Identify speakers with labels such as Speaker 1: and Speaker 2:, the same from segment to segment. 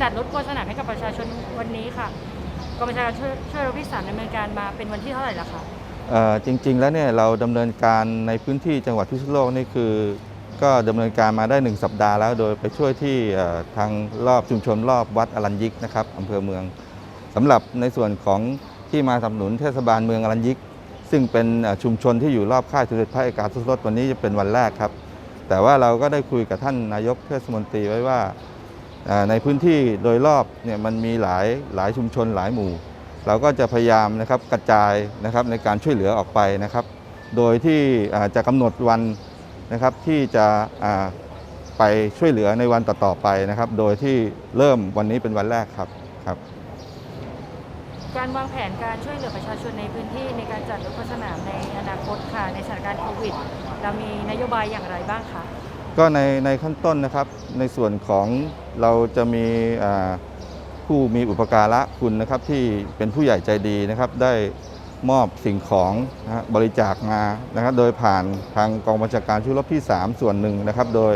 Speaker 1: จัดรถโฆษณาให้กับประชาชนวันนี้ค่ะกองบัญชาช่วยช่วยรบที่สามดำเนินการมาเป็นวันที่เท่าไหร่แล้วคะ
Speaker 2: จริง ๆ แล้วเนี่ยเราดำเนินการในพื้นที่จังหวัดพิษณุโลกนี่คือ ก็ดำเนินการมาได้ 1 สัปดาห์แล้วโดยไปช่วยที่ทางรอบชุมชนรอบวัดอรัญยิกนะครับอำเภอเมืองสำหรับในส่วนของที่มาสนับสนุนเทศบาลเมืองอรัญยิก ซึ่งเป็นชุมชนที่อยู่รอบค่ายสมเด็จพระเอกาทศรสวันนี้จะเป็นวันแรกครับ แต่ว่าเราก็ได้คุยกับท่านนายกเทศมนตรีไว้ว่า ในพื้นที่โดยรอบเนี่ยมันมีหลายหลายชุมชนหลายหมู่ เราก็จะพยายามนะครับกระจายนะครับในการช่วยเหลือออกไปนะครับ โดยที่จะกำหนดวันนะครับที่จะไปช่วยเหลือในวันต่อๆไปนะครับ โดยที่เริ่มวันนี้เป็นวันแรกครับครับ
Speaker 1: การวางแผนการช่วยเหลือประชาชนในพื้นที่ในการจัดรถโฆษณาในอนาคตค่ะในสถานการณ์โควิดเรามีนโยบายอย่างไรบ้างคะ
Speaker 2: ก็ในในขั้นต้นนะครับ ในส่วนของเราจะมีผู้มีอุปการะคุณนะครับที่เป็นผู้ใหญ่ใจดีนะครับ ได้มอบสิ่งของนะบริจาคมานะครับ โดยผ่านทางกองบัญชาการช่วยรบที่ 3 ส่วนหนึ่งนะครับ โดย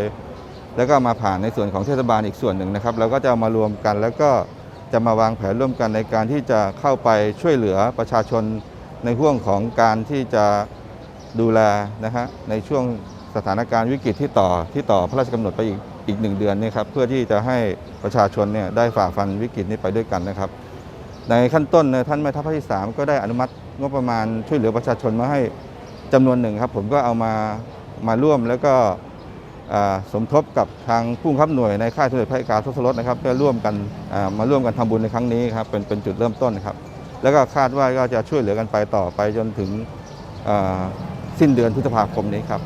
Speaker 2: แล้วก็มาผ่านในส่วนของเทศบาลอีกส่วนหนึ่งนะครับเราก็จะเอามารวมกันแล้วก็จะมาวางแผนร่วมกันในการที่จะเข้าไปช่วยเหลือประชาชนในห่วงของการที่จะดูแลนะฮะในช่วง สถานการณ์วิกฤตที่ต่อที่ต่อพระราชกำหนดไปอีกอีกหนึ่งเดือนนี่ครับเพื่อที่จะให้ประชาชนเนี่ยได้ฝ่าฟันวิกฤตนี้ไปด้วยกันนะครับ ในขั้นต้นท่านแม่ทัพภาคที่สามก็ได้อนุมัติงบประมาณช่วยเหลือประชาชนมาให้จำนวนหนึ่งครับ ผมก็เอามามาร่วมแล้วก็สมทบกับทางผู้บังคับหน่วยในค่ายสมเด็จพระกาทศรสนะครับเพื่อร่วมกันมาร่วมกันทำบุญในครั้งนี้ครับเป็นเป็นจุดเริ่มต้นครับ แล้วก็คาดว่าก็จะช่วยเหลือกันไปต่อไปจนถึงสิ้นเดือนพฤษภาคมนี้ครับ